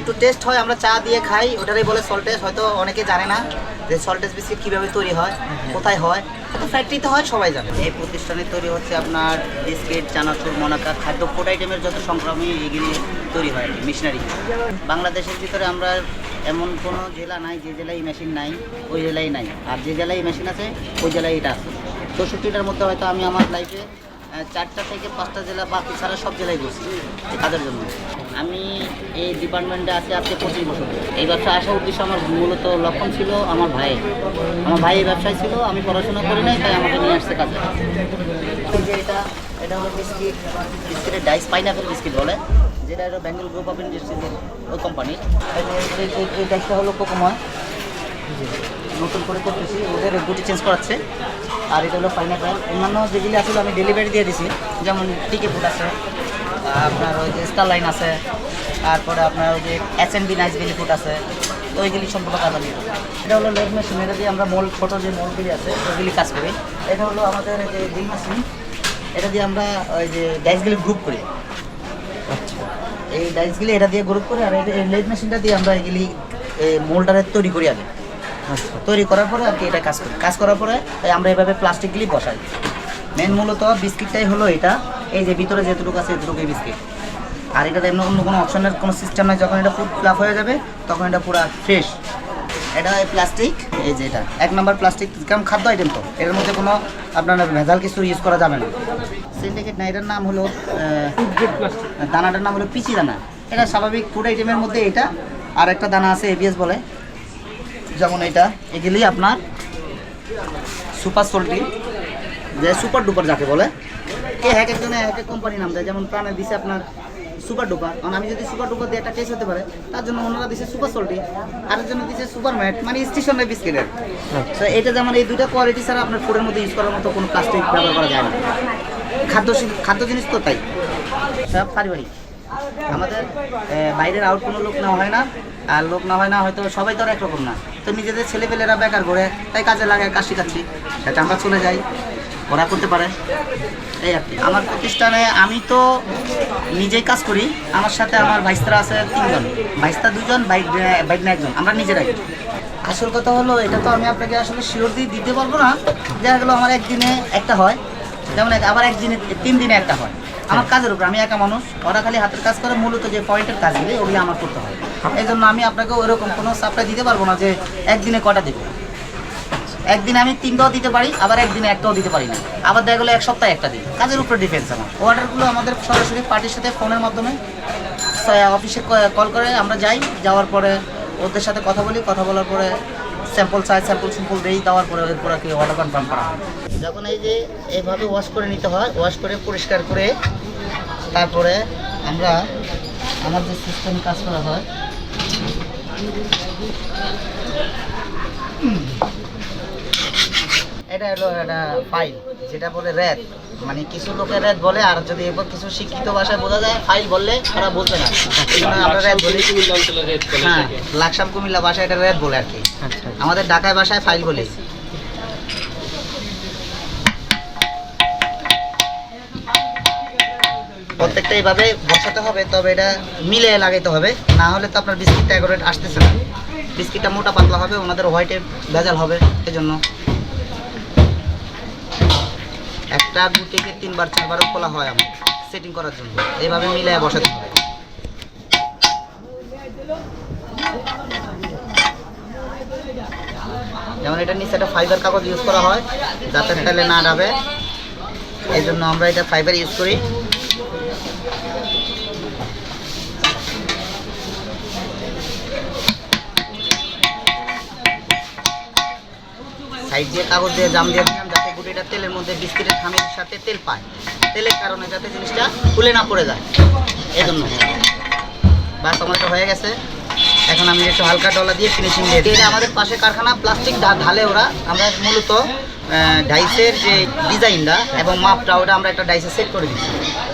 একটু টেস্ট হয় আমরা চা দিয়ে খাই। ওটারই বলে সল্টেজ হয়তো অনেকে জানে না যে সল্টেজ বিস্কিট কীভাবে তৈরি হয় কোথায় হয়। তো ফ্যাক্টরিতে হয় সবাই জানে। এই প্রতিষ্ঠানে তৈরি হচ্ছে আপনার বিস্কিট চানাচুর মনাকা খাদ্য ফুড আইটেমের যত সংক্রামী এগুলি তৈরি হয় আর কি মিশনারি বাংলাদেশের ভিতরে আমরা এমন কোনো জেলা নাই যে জেলায় এই মেশিন নাই ওই জেলায় নাই। আর যে জেলায় মেশিন আছে ওই জেলায় এটা আছে। চৌষট্টিটার মধ্যে হয়তো আমি আমার লাইফে চারটা থেকে পাঁচটা জেলা বাকি ছাড়া সব জেলায় ঘুরছি কাজের জন্য। আমি এই ডিপার্টমেন্টে আছি আজকে পঁচিশ বছর। এই ব্যবসা আসার উদ্দেশ্য আমার মূলত লক্ষণ ছিল আমার ভাই। আমার ভাই এই ব্যবসায় ছিল, আমি পড়াশোনা করি নাই, তাই আমাকে নিয়ে আসছে কাজে। যে এটা এটা হলো বিস্কিট। বিস্কিটের ডাইস, পাইনাপেল বিস্কিট বলে, যেটা হলো বেঙ্গল গ্রুপ অফ ইন্ডাস্ট্রিজের ওই কোম্পানির এই ডাইসটা হলো কোকোময়। নতুন করে করতেছি, ওদের গুটি চেঞ্জ করাচ্ছে। আর এটা হলো পাইনাপেল অন্যান্য যেগুলি আসলে আমি ডেলিভারি দিয়ে দিছি। যেমন টিকে ফুড আছে, আপনার ওই যে স্টার লাইন আছে, তারপরে আপনার ওই যে S N B nice belly food আছে, তো ওইগুলি সম্পূর্ণ কাজ আমি এটা হলো লেগ মেশিন এটা দিয়ে আমরা মোল ছোটো যে মোলগুলি আছে ওইগুলি কাজ করি। এটা হলো আমাদের যে ড্রিল মেশিন এটা দিয়ে আমরা ওই যে ডাইসগুলি গ্রুপ করি। এই ডাইসগুলি এটা দিয়ে গ্রুপ করে, আর এই- লেগ মেশিনটা দিয়ে আমরা এগুলি মোল্ডারের তৈরি করি আগে। তৈরি করার পরে আর কি এটা কাজ করি। কাজ করার পরে আমরা এভাবে প্লাস্টিকগুলি বসাই। মেন মূলত বিস্কিটটাই হলো এটা। এই যে ভিতরে যেটুকু আছে এতটুকু বিস্কিট। আর এটা এমন অন্য কোনো অপশনের কোনো সিস্টেম নাই যখন এটা ফুড ফ্লাপ হয়ে যাবে তখন এটা পুরো ফ্রেশ এটা প্লাস্টিক এই যে এটা। এক নম্বর প্লাস্টিক কারণ খাদ্য আইটেম তো। এর মধ্যে কোনো আপনার ভেজাল কিছু ইউজ করা যাবে না। সিন্ডিকেট না এটার নাম হলো দানাটার নাম হলো পিচি দানা। এটা স্বাভাবিক ফুড আইটেমের মধ্যে এটা। আর একটা দানা আছে এবিএস বলে। যেমন এটা এগুলি আপনার সুপার সোল্টি যে সুপার ডুপার যাকে বলে। কে এক একজনে এক এক কোম্পানি নাম দেয় যেমন প্রাণে দিছে আপনার সুপার ডুপার। কারণ আমি যদি সুপার ডুপার দিয়ে একটা টেস্ট হতে পারে তার জন্য ওনারা দিছে সুপার সোল্টি আরেকজনে দিছে সুপার ম্যাট মানে স্টেশনের বিস্কিটের। তো এটা যেমন এই দুইটা কোয়ালিটি ছাড়া আপনার ফুডের মধ্যে ইউজ করার মতো কোনো প্লাস্টিক ব্যবহার করা যায় না। খাদ্য খাদ্য জিনিস তো তাই। সব পারিবারিক। আমাদের বাইরের আউট কোনো লোক নেওয়া হয় না। আর লোক না হয় না, হয়তো সবাই তো আর একরকম না। তো নিজেদের ছেলেপেলেরা বেকার করে তাই কাজে লাগে কাজ শিখাচ্ছি সেটা আমরা চলে যাই, ওরা করতে পারে। এই আর কি। আমার প্রতিষ্ঠানে আমি তো নিজেই কাজ করি। আমার সাথে আমার ভাইস্তারা আছে তিনজন। ভাইস্তা দুজন বাইক বাইক না একজন। আমরা নিজেরাই। আসল কথা হলো, এটা তো আমি আপনাকে আসলে শিওর দিয়ে দিতে পারব না। দেখা গেলো আমার একদিনে একটা হয়। যেমন আবার একদিনে তিন দিনে একটা হয়। আমার কাজের উপর আমি একা মানুষ। ওরা খালি হাতের কাজ করে মূলত যে পয়েন্টের কাজগুলি ওগুলি আমার করতে হয়। এই জন্য আমি আপনাকে ওইরকম কোনো সাপ্লাই দিতে পারব না যে একদিনে কটা দেবো। একদিনে আমি তিনটাও দিতে পারি আবার একদিনে একটাও দিতে পারি না। আবার দেখা গেলো এক সপ্তাহে একটা দিই। কাজের উপরে ডিফেন্স আমার। অর্ডারগুলো আমাদের সরাসরি পার্টির সাথে ফোনের মাধ্যমে অফিসে কল করে আমরা যাই যাওয়ার পরে ওদের সাথে কথা বলি কথা বলার পরে স্যাম্পল সাইজ স্যাম্পল স্যাম্পল দিয়েই দেওয়ার পরে এরপর কি অর্ডার কনফার্ম করা যখন এই যে এইভাবে ওয়াশ করে নিতে হয় ওয়াশ করে পরিষ্কার করে তারপরে আমরা আমার যে সিস্টেম কাজ করা হয় এটা হলো একটা ফাইল যেটা বলে র্যাদ মানে কিছু লোকের র্যাদ বলে, আর যদি এবার কিছু শিক্ষিত ভাষায় বোঝা যায় ফাইল বললে ওরা বুঝবে না। আমরা র্যাদ বলি। হ্যাঁ লাকসাম কুমিল্লা ভাষায় এটা র্যাদ বলে আর কি। আমাদের ঢাকায় ভাষায় ফাইল বলে। প্রত্যেকটা এইভাবে বসাতে হবে, তবে এটা মিলে লাগাইতে হবে। না হলে তো আপনার বিস্কিটটা এগোরেট আসতেছে না। বিস্কিটটা মোটা পাতলা হবে, ওনাদের হোয়াইটে ভেজাল হবে, এজন্য। একটা, দু থেকে তিনবার, চারবারও খোলা হয় আমার সেটিং করার জন্য। এইভাবে মিলে বসাতে হবে। যেমন এটা নিচে একটা ফাইবার কাগজ ইউজ করা হয়, যাতে তেলে না ডাবে এই জন্য আমরা এটা ফাইবার ইউজ করি। সাইড দিয়ে কাগজ দিয়ে, জাম দিয়ে গুটিটা তেলের মধ্যে বিস্কিটের খামির সাথে তেল পায়। তেলের কারণে যাতে জিনিসটা খুলে না পড়ে যায়। এই জন্য বাস আমার হয়ে গেছে। এখন আমি একটু হালকা ডলা দিয়ে ফিনিশিং দিয়ে দিই। আমাদের পাশে কারখানা প্লাস্টিক ঢালে ওরা। আমরা মূলত ডাইসের যে ডিজাইনটা এবং মাপটা, ওটা আমরা একটা ডাইসে সেট করে দিচ্ছি।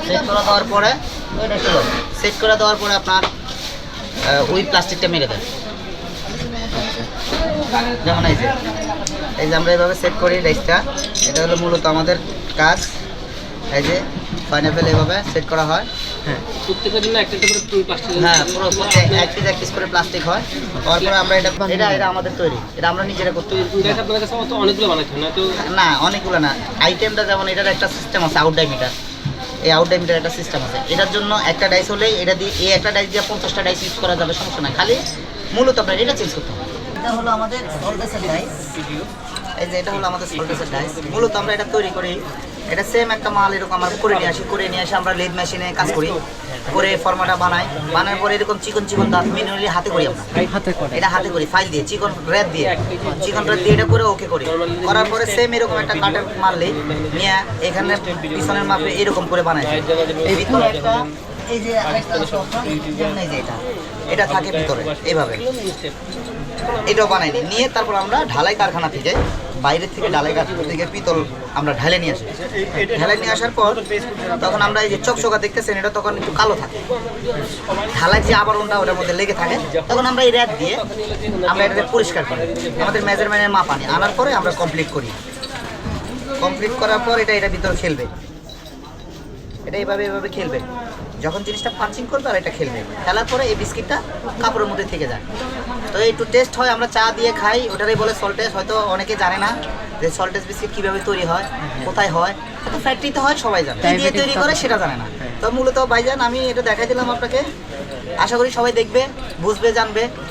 সেট করে দেওয়ার পরে সেট করে দেওয়ার পরে আপনার ওই প্লাস্টিকটা মেরে দেয় যেমন এই যে এই যে আমরা এইভাবে সেট করি ডাইসটা এটা হলো মূলত আমাদের কাজ। এই যে পাইনাপেল এভাবে সেট করা হয়। হ্যাঁ। প্রত্যেকের জন্য একটা একটা করে প্লাস্টিক হ্যাঁ পুরো এক পিস এক পিস করে প্লাস্টিক হয়। তারপরে আমরা এটা এটা এটা আমাদের তৈরি। এটা আমরা নিজেরা করতে এটা আপনার কাছে অনেকগুলো বানাইতে না তো না অনেকগুলো না। আইটেমটা যেমন এটার একটা সিস্টেম আছে আউটডাই মিটার এই আউটডাই মিটার একটা সিস্টেম আছে। এটার জন্য একটা ডাইস হলেই এটা দিয়ে এই একটা ডাইস দিয়ে পঞ্চাশটা ডাইস ইউজ করা যাবে সমস্যা নাই। খালি মূলত আপনার এটা চেঞ্জ করতে হবে। এটা হলো আমাদের ডাইস এই যে এটা হলো আমাদের সল্টেসের ডাইস মূলত আমরা এটা তৈরি করি। এটা সেম একটা মাল এরকম আমরা করে নিয়ে আসি, করে নিয়ে আসি আমরা লেদ মেশিনে কাজ করি। করে ফর্মাটা বানাই। বানানোর পরে এরকম চিকন চিকন দাঁত ম্যানুয়ালি হাতে করি আমরা। হাতে করে এটা হাতে করি ফাইল দিয়ে, চিকন রেড দিয়ে। চিকন রেড দিয়ে এটা করে ওকে করি। করার পরে সেম এরকম একটা কাটের মারলে নিয়ে এখানে পিছনের মাপে এরকম করে বানাই। এই ভিতরে একটা এই যে আরেকটা এটা। এটা থাকে ভিতরে এইভাবে। এটাও বানাইনি নিয়ে তারপর আমরা ঢালাই কারখানা থেকে বাইরের থেকে ঢালাই কারখানা থেকে পিতল আমরা ঢালে নিয়ে আসি। ঢালাই নিয়ে আসার পর তখন আমরা এই যে চকচকা দেখতেছেন এটা তখন একটু কালো থাকে। ঢালাই যে আবরণটা ওটার মধ্যে লেগে থাকে। তখন আমরা এই র্যাপ দিয়ে আমরা এটাকে পরিষ্কার করি। আমাদের মেজারমেন্টের মাপ আনি। আনার পরে আমরা কমপ্লিট করি। কমপ্লিট করার পর এটা এটা ভিতরে খেলবে। এটা এইভাবে এইভাবে খেলবে। যখন জিনিসটা পাঞ্চিং করবে আর এটা খেলবে খেলার পরে এই বিস্কিটটা কাপড়ের মধ্যে থেকে যায়। তো একটু টেস্ট হয় আমরা চা দিয়ে খাই। ওটারই বলে সল্টেজ হয়তো অনেকে জানে না যে সল্টেজ বিস্কিট কীভাবে তৈরি হয় কোথায় হয়। তো ফ্যাক্টরিতে হয় সবাই জানে। দিয়ে তৈরি করে সেটা জানে না। তো মূলত ভাইজান আমি এটা দেখাই দিলাম আপনাকে। আশা করি সবাই দেখবে বুঝবে জানবে।